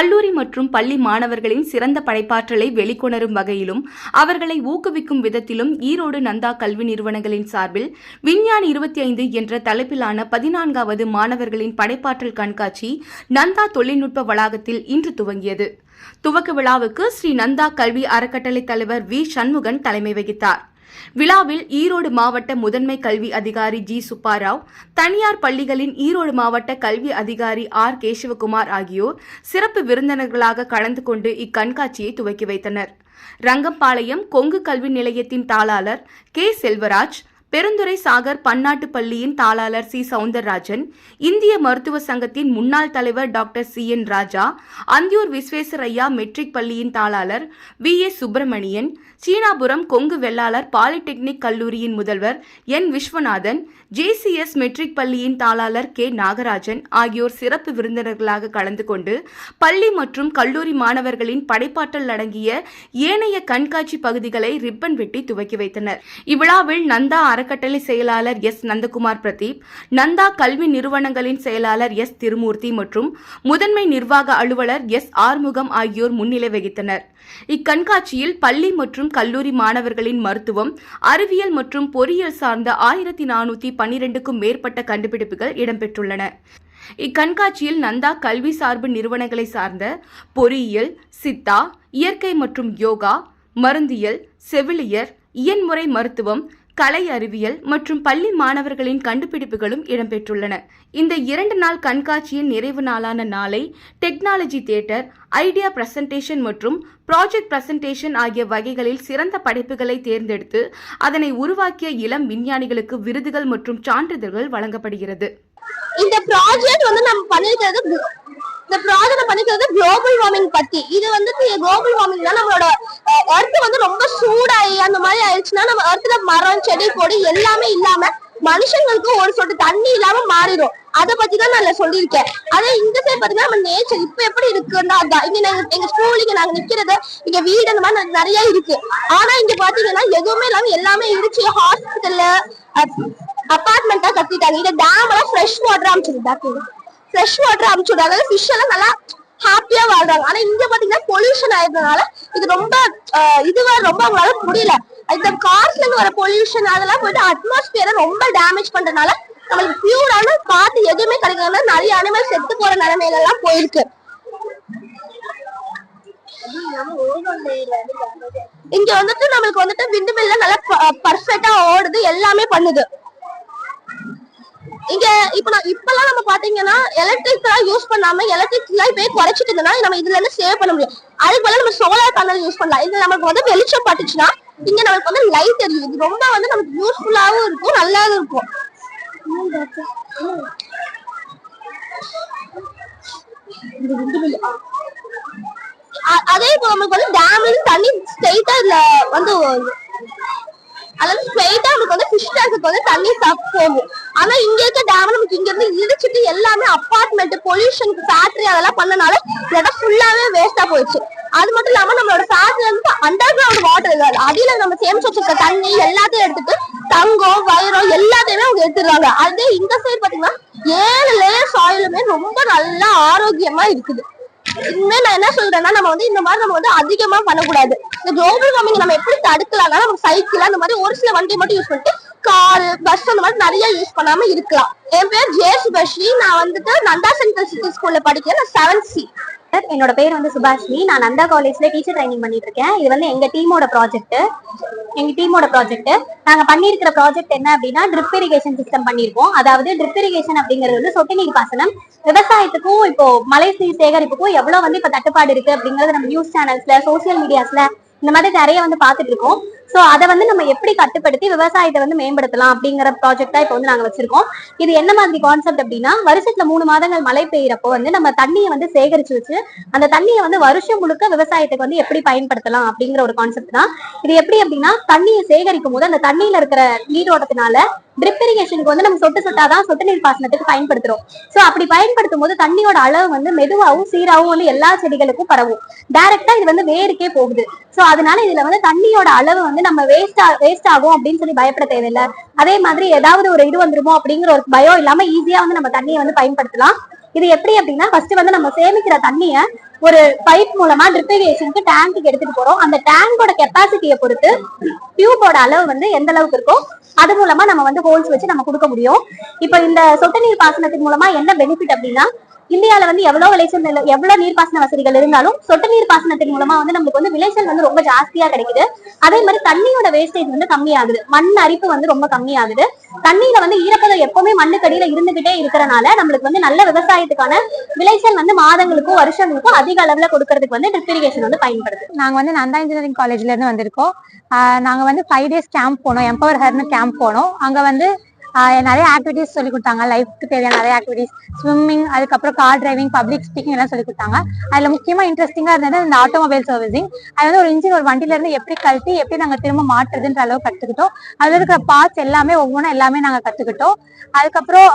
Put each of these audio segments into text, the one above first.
கல்லூரி மற்றும் பள்ளி மாணவர்களின் சிறந்த படைப்பாற்றலை வெளிக்கொணரும் வகையிலும் அவர்களை ஊக்குவிக்கும் விதத்திலும் ஈரோடு நந்தா கல்வி நிறுவனங்களின் சார்பில் விஞ்ஞான் இருபத்தி ஐந்து என்ற தலைப்பிலான பதினான்காவது மாணவர்களின் படைப்பாற்றல் கண்காட்சி நந்தா தொழில்நுட்ப வளாகத்தில் இன்று துவங்கியது. துவக்க விழாவுக்கு ஸ்ரீ நந்தா கல்வி அறக்கட்டளை தலைவர் வி சண்முகன் தலைமை வகித்தார். விழாவில் ஈரோடு மாவட்ட முதன்மை கல்வி அதிகாரி ஜி சுப்பாராவ் தனியார் பள்ளிகளின் ஈரோடு மாவட்ட கல்வி அதிகாரி ஆர் கேசவகுமார் ஆகியோர் சிறப்பு விருந்தினர்களாக கலந்து கொண்டு இக்கண்காட்சியை துவக்கி வைத்தனர். ரங்கம்பாளையம் கொங்கு கல்வி நிலையத்தின் தாளாளர் கே செல்வராஜ் பெருந்துறை சாகர் பன்னாட்டு பள்ளியின் தாளாளர் சி. சவுந்தரராஜன் இந்திய மருத்துவ சங்கத்தின் முன்னாள் தலைவர் doctor C. N. Raja Anthiyur Visvesvaraya matric பள்ளியின் தாளாளர் V. S Subramanian Seenapuram Kongu Vellalar polytechnic கல்லூரியின் முதல்வர் என். விஸ்வநாதன் ஜேசிஎஸ் மெட்ரிக் பள்ளியின் தாளாளர் கே. நாகராஜன் ஆகியோர் சிறப்பு விருந்தினர்களாக கலந்து கொண்டு பள்ளி மற்றும் கல்லூரி மாணவர்களின் படைப்பாற்றல் அடங்கிய ஏனைய கண்காட்சி பகுதிகளை ரிப்பன் வெட்டி துவக்கி வைத்தனர். இவ்விழாவில் நந்தா அறக்கட்டளை செயலாளர் எஸ். நந்தகுமார் பிரதீப் நந்தா கல்வி நிறுவனங்களின் செயலாளர் எஸ். திருமூர்த்தி மற்றும் முதன்மை நிர்வாக அலுவலர் எஸ். ஆறுமுகம் ஆகியோர் முன்னிலை வகித்தனர். இக்கண்காட்சியில் பள்ளி மற்றும் கல்லூரி மாணவர்களின் மருத்துவம் அறிவியல் மற்றும் பொறியியல் சார்ந்த ஆயிரத்தி நானூத்தி பன்னிரண்டுக்கும் மேற்பட்ட கண்டுபிடிப்புகள் இடம்பெற்றுள்ளன. இக்கண்காட்சியில் நந்தா கல்வி சார்பு நிறுவனங்களை சார்ந்த பொறியியல் சித்தா இயற்கை மற்றும் யோகா மருந்தியல் செவிலியர் இயன்முறை மருத்துவம் கலை அறிவியல் மற்றும் பள்ளி மாணவர்களின் கண்டுபிடிப்புகளும் இடம்பெற்றுள்ளன. இந்த இரண்டு நாள் கண்காட்சியின் நிறைவு நாளான நாளை டெக்னாலஜி தியேட்டர் ஐடியா பிரசன்டேஷன் மற்றும் ப்ராஜெக்ட் பிரசன்டேஷன் ஆகிய வகைகளில் சிறந்த படைப்புகளை தேர்ந்தெடுத்து அதனை உருவாக்கிய இளம் விஞ்ஞானிகளுக்கு விருதுகள் மற்றும் சான்றிதழ்கள் வழங்கப்படுகிறது. இந்த ப்ராஜெக்ட் வந்து நம்ம பண்ணிருக்கிறது glo- இந்த ப்ராஜெக்ட் பண்ணிருக்கிறது குளோபல் வார்மிங் பத்தி. இது வந்துட்டு குளோபல் வார்மிங்னா நம்மளோட எர்த் வந்து ரொம்ப சூடாயி அந்த மாதிரி ஆயிடுச்சுன்னா நம்ம எர்த்ல மரம் செடி கொடி எல்லாமே இல்லாம மனுஷங்களுக்கு ஒரு சொட்டு தண்ணி இல்லாம மாறிடும். அத பத்தி தான் நான் சொல்லியிருக்கேன். அதே இந்த சைடு பாத்தீங்கன்னா நம்ம நேச்சர் இப்ப எப்படி இருக்குன்னா அதான். இங்க நாங்க எங்க ஸ்கூல் இங்க நாங்க நிக்கிறது இங்க வீடு அந்த மாதிரி நிறைய இருக்கு. ஆனா இங்க பாத்தீங்கன்னா எதுவுமே இல்லாம எல்லாமே இடிச்சு ஹாஸ்பிட்டல்ல அபார்ட்மெண்டா கட்டிட்டாங்க. இந்த டேம் எல்லாம் ஃப்ரெஷ் வாட்டர் அமைச்சிருந்தாங்க ஃப்ரெஷ் வாட்டர் அமைச்சு விடாங்க ஃபிஷ் எல்லாம் நல்லா ஹாப்பியா வாழ்றாங்க. ஆனா இங்க பாத்தீங்கன்னா பொல்யூஷன் ஆயிருந்தனால இது ரொம்ப இதுவா ரொம்ப அவங்களால முடியல. இந்த கார்ஸ்ல இருந்து வர பொல்யூஷன் அதெல்லாம் போயிட்டு அட்மாஸ்பியரை ரொம்ப டேமேஜ் பண்றதுனால நம்மளுக்கு பியூரான காத்து எதுவுமே கிடைக்காம நிறைய அனிமல் செத்து போற நிலைமையில எல்லாம் போயிருக்கு. இங்க வந்துட்டு நம்மளுக்கு வந்துட்டு விண்டு மில்ல நல்லா பர்ஃபெக்டா ஓடுது எல்லாமே பண்ணுது. இங்க இப்ப நான் இப்பெல்லாம் நம்ம பாத்தீங்கன்னா எலக்ட்ரிக் யூஸ் பண்ணாம எலக்ட்ரிக் எல்லாம் இப்பயே குறைச்சிட்டு இருந்தோம்னா நம்ம இதுல இருந்து சேவ் பண்ண முடியும். அதுக்கு பதிலா நம்ம சோலார் பேனல் யூஸ் பண்ணலாம். இது நமக்கு வந்து வெளிச்சம் பட்டுச்சுன்னா இங்க நமக்கு வந்து லைட் எரியும் இது ரொம்ப வந்து நமக்கு யூஸ்ஃபுல்லாவும் இருக்கும் நல்லாவும் இருக்கும். அதே இப்போ நமக்கு வந்து டேம்ல தண்ணி ஸ்ட்ரெயிட்டா இதுல வந்து அதாவது ஸ்ட்ரெயிட்டா நமக்கு வந்து ஃபிஷ் டேங்க்கு வந்து தண்ணி சாப் போகும். ஆனா இங்க இருக்க டேம் நமக்கு இங்க இருந்து இடிச்சிட்டு எல்லாமே அப்பார்ட்மெண்ட் பொல்யூஷன் ஃபேக்டரி அதெல்லாம் பண்ணனால இடம் ஃபுல்லாவே வேஸ்டா போயிடுச்சு. அது மட்டும் இல்லாம நம்மளோட ஃபேக்டரி வந்து அண்டர் கிரவுண்ட் வாட்டர் அடியில நம்ம சேமிச்சு வச்சிருக்க தண்ணி எல்லாத்தையும் எடுத்துட்டு தங்கம் வைரம் எல்லாத்தையுமே அவங்க எடுத்துடுறாங்க அதே இந்த சைடு பாத்தீங்கன்னா ஏழு லேயர் சாயிலுமே ரொம்ப நல்லா ஆரோக்கியமா இருக்குது. இனிமே நான் என்ன சொல்றேன்னா நம்ம வந்து இந்த மாதிரி நம்ம வந்து அதிகமா பண்ணக்கூடாது. இந்த குளோபல் வார்மிங் நம்ம எப்படி தடுக்கலாம்னா நம்ம சைக்கிள் அந்த மாதிரி ஒரு சில வண்டி மட்டும் யூஸ் பண்ணிட்டு கார் பஸ் அந்த மாதிரி நிறைய யூஸ் பண்ணாம இருக்கலாம். என் பேர் ஜே சுபஸ்ரீ நான் வந்துட்டு நந்தா சென்ட்ரல் சிட்டி ஸ்கூல்ல படிக்கிறேன் நான் செவன்த் சி என்னோட பேர் வந்து சுபாஷினி. நான் நந்தா காலேஜ்ல டீச்சர் ட்ரைனிங் பண்ணிட்டு இருக்கேன். இது வந்து எங்க டீமோட ப்ராஜெக்ட் எங்க டீமோட ப்ராஜெக்ட் நாங்க பண்ணியிருக்கிற ப்ராஜெக்ட் என்ன அப்படின்னா ட்ரிப் இரிகேஷன் சிஸ்டம் பண்ணியிருக்கோம். அதாவது ட்ரிப் இரிகேஷன் அப்படிங்கிறது வந்து சொட்டு நீர் பாசனம். விவசாயத்துக்கும் இப்போ மழை நீர் சேகரிப்புக்கும் எவ்வளவு வந்து இப்ப தட்டுப்பாடு இருக்கு அப்படிங்கறது நம்ம நியூஸ் சேனல்ஸ்ல சோசியல் மீடியாஸ்ல இந்த மாதிரி நிறைய வந்து பாத்துட்டு இருக்கோம். சோ அதை வந்து நம்ம எப்படி கட்டுப்படுத்தி விவசாயத்தை வந்து மேம்படுத்தலாம் அப்படிங்கிற ப்ராஜெக்டா இப்போ வந்து நாங்க வச்சிருக்கோம். இது என்ன மாதிரி கான்செப்ட் அப்படின்னா வருஷத்துல மூணு மாதங்கள் மழை பெய்யறப்போ வந்து நம்ம தண்ணியை வந்து சேகரிச்சு வச்சு அந்த தண்ணியை வந்து வருஷம் முழுக்க விவசாயத்துக்கு வந்து எப்படி பயன்படுத்தலாம் அப்படிங்கிற ஒரு கான்செப்ட் தான். இது எப்படி அப்படின்னா தண்ணியை சேகரிக்கும் போது அந்த தண்ணியில இருக்கிற நீரோட்டத்தினால ட்ரிப் இரிகேஷனுக்கு வந்து நம்ம சொட்டு சொட்டாதான் சொட்டு நீர் பாசனத்துக்கு பயன்படுத்துறோம். சோ அப்படி பயன்படுத்தும் போது தண்ணியோட அளவு வந்து மெதுவாகவும் சீராகவும் வந்து எல்லா செடிகளுக்கும் பரவும். டைரக்டா இது வந்து வேருக்கே போகுது. சோ அதனால இதுல வந்து தண்ணியோட அளவு வந்து நம்ம வேஸ்ட் வேஸ்ட் ஆகும் அப்படின்னு சொல்லி பயப்பட தேவையில்லை. அதே மாதிரி ஏதாவது ஒரு இது வந்துருமோ அப்படிங்கிற ஒரு பயம் இல்லாம ஈஸியா வந்து நம்ம தண்ணியை வந்து பயன்படுத்தலாம். இது எப்படி அப்படின்னா ஃபர்ஸ்ட் வந்து நம்ம சேமிக்கிற தண்ணிய ஒரு பைப் மூலமா ட்ரிப் டேங்க்கு எடுத்துட்டு போறோம். அந்த டேங்கோட கெப்பாசிட்டியை பொறுத்து டியூபோட அளவு வந்து எந்த அளவுக்கு இருக்கோ அது மூலமா நம்ம வந்து ஹோல்ஸ் வச்சு நம்ம கொடுக்க முடியும். இப்போ இந்த சொட்டு நீர் பாசனத்தின் மூலமா என்ன பெனிஃபிட் அப்படின்னா இந்தியால வந்து எவ்வளவு விளைச்சல் எவ்வளவு நீர்ப்பாசன வசதிகள் இருந்தாலும் சொட்டு நீர் பாசனத்தின் மூலமா வந்து நமக்கு வந்து விளைச்சல் வந்து ரொம்ப ஜாஸ்தியா கிடைக்குது. அதே மாதிரி தண்ணியோட வேஸ்டேஜ் வந்து கம்மியாகுது. மண் அரிப்பு வந்து ரொம்ப கம்மியாகுது. தண்ணியில வந்து ஈரப்பதம் எப்பவுமே மண்ணுக்கடியில இருந்துகிட்டே இருக்கிறனால நம்மளுக்கு வந்து நல்ல விவசாயத்துக்கான விளைச்சல் வந்து மாதங்களுக்கும் வருஷங்களுக்கும் அதிக அளவுல கொடுக்கறதுக்கு வந்து ட்ரிப் இரிகேஷன் வந்து பயன்படுது. நாங்க வந்து நந்தா இன்ஜினியரிங் காலேஜ்ல இருந்து வந்திருக்கோம். நாங்க வந்து ஃபைவ் டேஸ் கேம்ப் போனோம். எம்பவர் ஹர்னு கேம்ப் போனோம். அங்க வந்து நிறைய ஆக்டிவிட்டிஸ் சொல்லி கொடுத்தாங்க. லைஃப்க்கு தேவையான நிறைய ஆக்டிவிட்டிஸ் ஸ்விம்மிங் அதுக்கப்புறம் கார் டிரைவிங் பப்ளிக் ஸ்பீக்கிங் எல்லாம் சொல்லி கொடுத்தாங்க. அதுல முக்கியமா இன்ட்ரெஸ்டிங்கா இருந்தது இந்த ஆட்டோமொபைல் சர்வீசிங் அது வந்து ஒரு இன்ஜின் ஒரு வண்டில இருந்து எப்படி கழட்டி எப்படி நாங்க திரும்ப மாற்றுறதுன்ற அளவு கத்துக்கிட்டோம். அதுல இருக்கிற பார்ட்ஸ் எல்லாமே ஒவ்வொன்றும் எல்லாமே நாங்க கத்துக்கிட்டோம். அதுக்கப்புறம்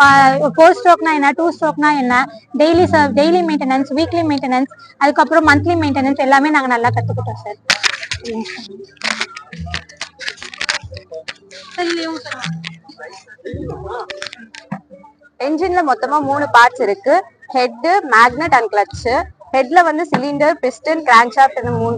ஃபோர் ஸ்ட்ரோக்னா என்ன டூ ஸ்ட்ரோக்னா என்ன daily daily maintenance weekly maintenance அதுக்கப்புறம் மந்த்லி மெயின்டெனன்ஸ் எல்லாமே நாங்க நல்லா கத்துக்கிட்டோம் சார் என்ஜின்ல மொத்தமா மூணு பார்ட்ஸ் இருக்கு. ஹெட் மேக்னெட் அண்ட் கிளட்ச் ஹெட்ல வந்து சிலிண்டர் பிஸ்டன் கிராங்க்ஷாஃப்ட் மூணு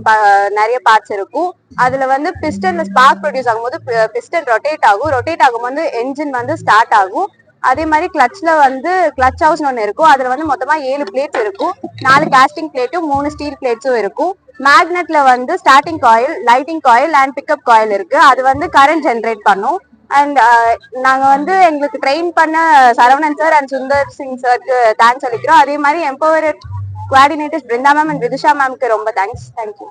நிறைய பார்ட்ஸ் இருக்கும். அதுல வந்து பிஸ்டன்ல ஸ்பார்க் ப்ரொடியூஸ் ஆகும்போது பிஸ்டன் ரொட்டேட் ஆகும். ரொட்டேட் ஆகும்போது என்ஜின் வந்து ஸ்டார்ட் ஆகும். அதே மாதிரி கிளச்ல வந்து கிளச் ஹவுஸ் ஒன்று இருக்கும். அதுல வந்து மொத்தமா ஏழு பிளேட்ஸ் இருக்கும். நாலு காஸ்டிங் பிளேட்டும் மூணு ஸ்டீல் பிளேட்ஸும் இருக்கும். மேக்னெட்ல வந்து starting coil lighting coil and pickup coil இருக்கு. அது வந்து கரண்ட் ஜென்ரேட் பண்ணும். அண்ட் uh, நாங்க வந்து எங்களுக்கு ட்ரெயின் பண்ண சரவணன் சார் அண்ட் சுந்தர் சிங் சாருக்கு தேங்க்ஸ் அளிக்கிறோம். அதே மாதிரி empower coordinators Brinda ma'am and Vidusha மேம்க்கு ரொம்ப தேங்க்ஸ் தேங்க்யூ